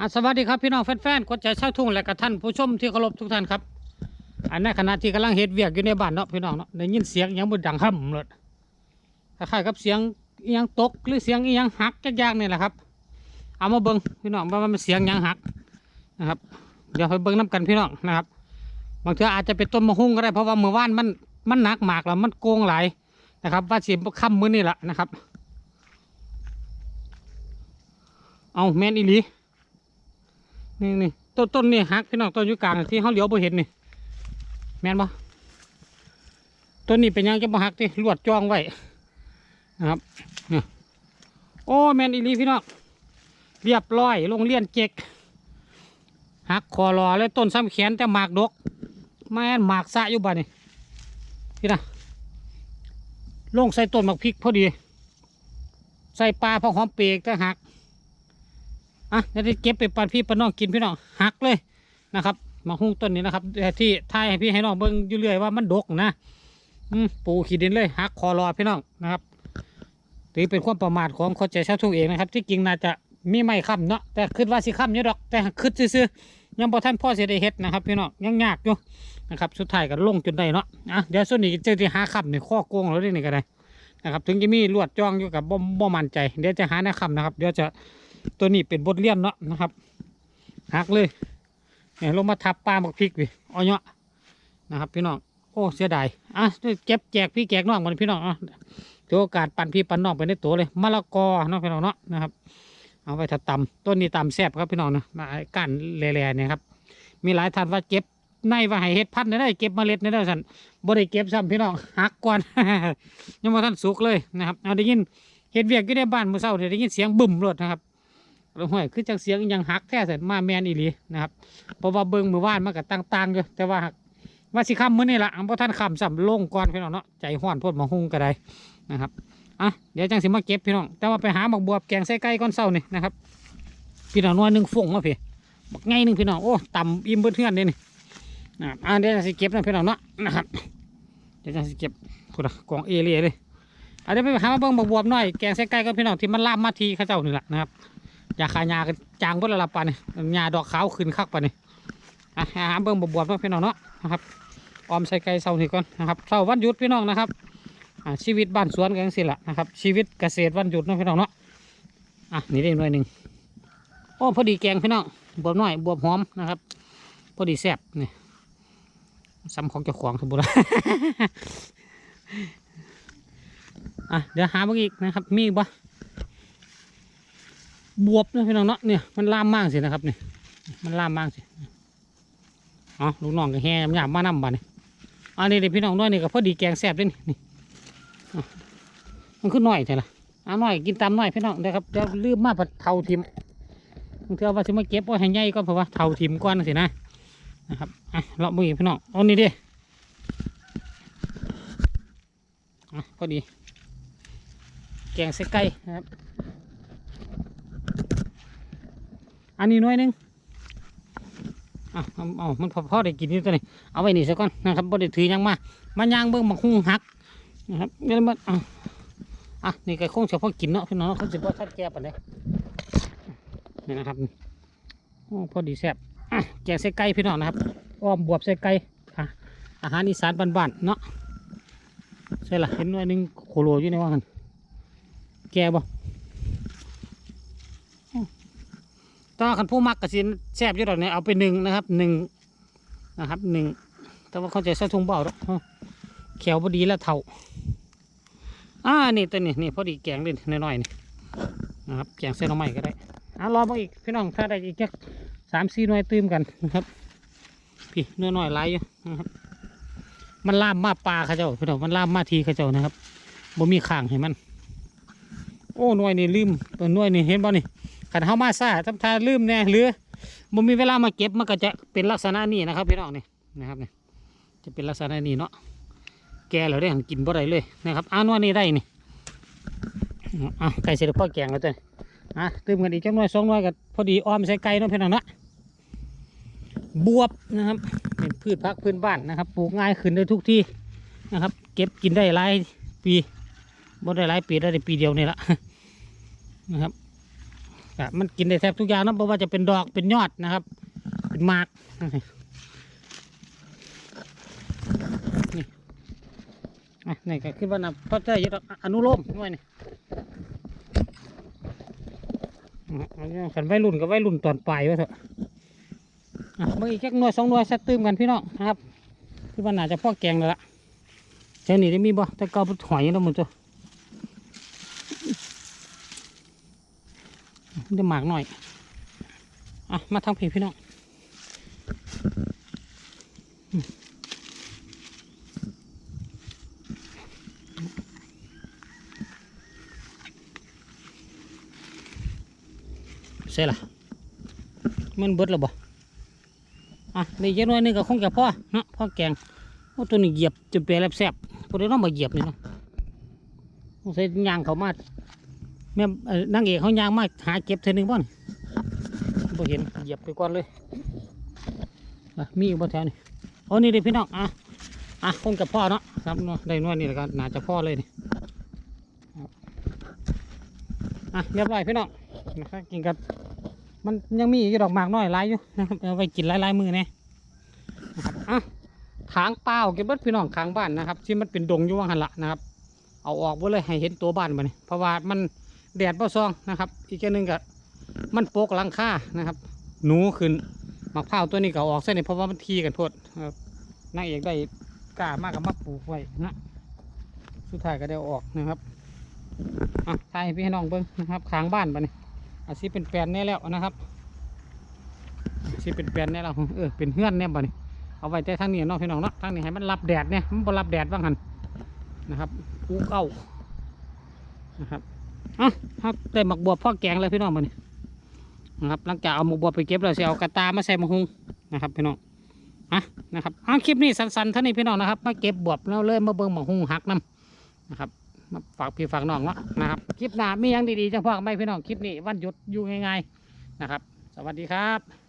อะสวัสดีครับพี่น้องแฟนๆคนใจเช่าทุ่งและกับท่านผู้ชมที่เคารพทุกท่านครับ อันในขณะที่กำลังเฮ็ดเวียกอยู่ในบ้านเนาะพี่น้องเนาะได้ยินเสียงยังบนดังห่ำเลยคล้ายๆกับเสียงอิหยังตกหรือเสียงอิหยังหักจักอย่างนี่แหละครับ เอามาเบิ่งพี่น้องว่ามันเสียงยังหักนะครับ เดี๋ยวไปเบิ่งน้กันพี่น้องนะครับบางทีอาจจะเป็นต้นมะฮุ่งก็ได้เพราะว่าเมื่อวานมันมันหนักหมากแล้วมันโกงหลายนะครับ ว่าเสิค่ำมื้อนี่แหละนะครับ เอาแม่นอีหลี นี่นี่ต้นต้นนี่หักพี่น้องต้นอยู่กลางที่เขาเหลียวบ่เห็นนี่ แม่นบ่ต้นนี้เป็นยังจะบ่หักที่ลวดจ้องไว้นะครับเนี่ยโอ้แมนอีลีพี่น้องเรียบร้อยโรงเรียนเจ็กหักคอรอเลยต้นซ้ำแขนแต่หมากดกแม่นหมากสะอยู่บ้านนี่พี่นะลงใส่ต้นหมากพริกพอดี ใส่ปลาพอหอมเปรกแต่หัก อะเดี๋ยวเก็บไปปันพี่ปันน้องกินพี่น้องหักเลยนะครับ มาหุ้งต้นนี้นะครับที่ท้ายให้พี่ให้น้องเบิ่งอยู่เรื่อยว่ามันดกนะอืมปูขีดดินเลยหักคอรอพี่น้องนะครับถือเป็นความประมาทของคนใจชาวทุ่งเองนะครับที่จริงน่าจะมีไม่ค้ำเนาะแต่คิดว่าสิค้ำอยู่ดอกแต่คิดซื่อๆยังบ่ท่านพ่อเสียได้เฮ็ดนะครับพี่น้องยังยากอยู่นะครับสุดท้ายก็ลงจนได้เนาะอะเดี๋ยวส่วนนี้จอที่หาค้ำนี่ข้อโกงแล้วนี่ก็ได้นะครับ ถึงจะมีลวดจ้องอยู่กับบ่บ่มั่นใจ เดี๋ยวจะหาแนวค้ำนะครับ เดี๋ยวจะ ตัวนี้เป็นบทเรียนเนาะนะครับหักเลยเนี่ยลงมาทับปลาหมกพริกวิเอาเนาะนะครับพี่น้องโอ้เสียดายอะเก็บแจกพี่แจกน้องมันพี่น้องอะถือโอกาสปั่นพี่ปั่นน้องไปในตัวเลยมะละกอเนาะพี่น้องเนาะนะครับ เอาไปถัดตำต้นนี้ตำแซ่บครับพี่น้องนะมาก้านแหล่ๆเนี่ยครับมีหลายท่านว่าเก็บในว่าให้เฮ็ดพันธุ์ได้เก็บเมล็ดได้สันบ่ได้เก็บซ้ำพี่น้องหักก่อนยังมาท่านสุกเลยนะครับเอาได้ยินเฮ็ดเวียกอยู่ในบ้านมือเช้าเนี่ยได้ยินเสียงบึ้มรถนะครับ ล้วห้อยคือจังเสียงยังหักแท้เสร็จมาแมนอีหลีนะครับเพราะว่าเบิ่งมือว่านมันก็ต่างๆอยู่แต่ว่าว่าสิคำมื้อนี่ละอันพท่านคำสัมลงก่อนพี่น้องเนาะใจห้อนพดมาหุงก็ได้นะครับอะเดี๋ยวจังสิมาเก็บพี่น้องแต่ว่าไปหาหมกบวบแกงใส่ไก่ก้อนเศร้านี่นะครับพี่น้องนวลหนึ่งฟงมาพี่บักไงหนึ่งพี่น้องโอ้ต่ำอิ่มเบิ้เทือนเลยนี่นะอะเดี๋ยวจังสิเก็บนะพี่น้องเนาะนะครับเดี๋ยวจังสิเก็บพูดละกองเอเลียเลยอะเดี๋ยวไปหามาเบิงหมกบวบหน่อยแกงใส่ไก่ก้อนพี่น้องที่มันลามมาทีข้าเจ้านี่แหละนะครับ ยาขายากันจางเบิ่ละละปานี่ยาดอกขาวขึ้นคักปานี่อะหาเบิ่งบวบๆเนาะพี่น้องเนาะนะครับออมใส่ไก่เสาร์นี่ก่อนนะครับเสาร์วันหยุดพี่น้องนะครับอ่าชีวิตบ้านสวนกันสิละนะครับ ชีวิตเกษตรวันหยุดเนาะพี่น้องเนาะอะนี่ได้หน่วยหนึ่งโอ้พอดีแกงพี่น้องบวบน้อยบวบหอมนะครับพอดีแซ่บนี่ซ้ำของเจ้าของทุกบุระอะเดี๋ยวหาเบิ่งอีกนะครับ มีอีกบ่ บวบนะพี่น้องเนาะเนี่ยมันล่ามมากสินะครับเนี่ยมันล่ามมากสิอ๋อลูกน้องก็แห่หยาบมานำบ้านนี่อันนี้เด็กพี่น้องน้อยนี่ก็พอดีแกงแซ่บด้วยนี่นี่มันขึ้นน้อยใช่ละอะน้อยกินตามหน้อยพี่น้องเดี๋ยวครับเดี๋ยวลืมมาผัดเทาทิมบางทีเอาว่าจะมาเก็บไว้ให้ใหญ่ก่อนเพราะว่าเทาทิมก่อนสินะนะครับอะเราบุยพี่น้องเอานี่ดิอะพอดี แกงใส่ไก่นะครับ อันนี้น้อยหนึงอะเอาเอามันพอพอได้กินนี่ตัวนี้เอาไว้นี่ซะก่อนนะครับบ่ได้ถือยังมามันย่างเบิ่งบักหุ่งหักนะครับเดี๋ยวมันอะอะนี่ก็คงเฉพาะกินเนาะพี่น้องเนาะเขาสิบ่ทัดแก่ปานใดนี่นะครับโอ้พอดีแซ่บแกงใส่ไก่พี่น้องนะครับอ้อมบวบใส่ไก่อะอาหารอีสานบ้านๆเนาะใช่ละเห็นหน้อยหนึงโคโลอยู่ในว่ากันแก่บ่ ถ้าคันผู้มักกระสินแซ่บอยู่ดอกเนี่ยเอาไปหนึ่งนะครับหนึ่งนะครับหนึ่งแต่ว่าเขาใจะใส่ถุงเบาดอกเอ้าแขวพอดีแล้วเท่าอ่านี่ตัวนี้นี่พอดีแกงเลยน้อยๆนี่นะครับแกงเส้นหน่อไม้ก็ได้อะรอมาอีกพี่น้องถ้าได้อีกจักสามสี่หน่วยตื้มกันนะครับ พี่เนื้อหน่อยหลอยู่นะครับ มันล่ามมาปลาเขาเจ้าพี่น้องมันล่ามมาทีเขาเจ้านะครับบ่มีข้างให้มัน โอ้หน่วยนี่ลืมตัวหน่วยนี่เห็นบ่นี่ ขันเฮามาซ่าทำทาลืมแน่หรือมันมีเวลามาเก็บมันก็จะเป็นลักษณะนี้นะครับพี่น้องนี่นะครับนี่จะเป็นลักษณะนี้เนาะแกแล้วได้หันกินบ่ได้เลยนะครับอ่านวนี่ได้นี่อะไก่เสร็จพ่อแกงแล้วจ้ะอะตื่มกันอีกจังน่อยสองน่อยกับพอดีอ้อมใส่ไก่เนาะพี่น้องเนาะบวบนะครับ เป็นพืชพักพื้นบ้านนะครับปลูกง่ายขึ้นได้ทุกที่นะครับ เก็บกินได้หลายปีบ่ได้หลายปีได้ปีเดียวนี่ละนะครับ มันกินได้แทบทุกอย่างนะเพราะว่าจะเป็นดอกเป็นยอดนะครับ เป็นมากนี่นี่ก็คิดว่านะเพราะจะยึดอนุโลมด้วยนี่ขันไว้รุ่นกับไว้รุ่นตอนปลายไว้เถอะอะเมื่ออีกแค่หน่วยสองหน่วยแซตตื้มกันพี่น้องนะครับคิดว่าน่าจะพ่อแกงแล้วล่ะเจ้านี่ได้มีบ่แต่เกาไปถอยแล้วมึงจ้ะ ได้หมากหน่อย อะ มาทางผีพี่น้องเสร็จละมันเบิดแล้วบ่อะได้เยอะหน่อยหนึงก็คงจะพ่อเนาะพ่อแกงโอ้ตัวนี้เหยียบจะเปรี้ยวแซบพอได้น้องมาเหยียบนี่เนาะสงสัยยางเขามา แม่เอ่อนางเอกเขายางมาหาเก็บเท่านึงบ่นบ่เห็นเหยียบไปก่อนเลยมีอยู่บ่แถวนี่โอ้นี่เด้พี่น้องอะอะคงกับพ่อเนาะครับได้นวดนี่แหละก็น่าจะพ่อเลยนี่อะเรียบร้อยพี่น้องนะครับกินกับมันยังมีอยู่ดอกหมากน้อยหลายอยู่นะครับเอาไว้กินหลายๆมือแน่นะครับอะถางเปล่าเก็บเบิดพี่น้องข้างบ้านนะครับ ที่มันเป็นดงอยู่ว่างหันละนะครับ เอาออกหมดเลยให้เห็นตัวบ้านมาเนี่ยเพราะว่ามัน แดดบ่ซองนะครับอีกอย่างหนึ่งก็มันโปกหลังคานะครับ หนูขึ้นมะพร้าวตัวนี้ก็อาออกเส้นนี่เพราะว่ามันทีกันโทษครับนางเอกได้กล้ามากกับมาปลูกไว้นะสุดท้ายก็ได้อาออกนะครับอะทายให้พี่น้องเบิ้งนะครับค้างบ้านไปนี่อาชีพเป็นแปลนแน่แล้วนะครับอาชีพเป็นแปลนแน่แล้วเออเป็นเฮือนแน่ปนี่เอาไว้แต่ทางนี้เนาะพี่น้องเนาะทางนี้ให้มันรับแดดเนี่ยมันบ่รับแดดบ้างหันนะครับอูเก้านะครับ อะครับได้หมักบวบพ่อแกงเลยพี่น้องมานี่นะครับหลังจากเอาหมักบวบไปเก็บแล้วสิเอากระตามาใส่มะฮุงนะครับพี่น้องอะนะครับอ้าคลิปนี้สั้นๆเท่านี้พี่น้องนะครับมาเก็บบวบแล้วเลยมาเบิ่งมะฮุงหักน้ำนะครับมาฝากพี่ฝากน้องวะนะครับคลิปหน้ามียังดีๆจะพ่อกันไหมพี่น้องคลิปนี้วันหยุดอยู่ง่ายๆนะครับ สวัสดีครับ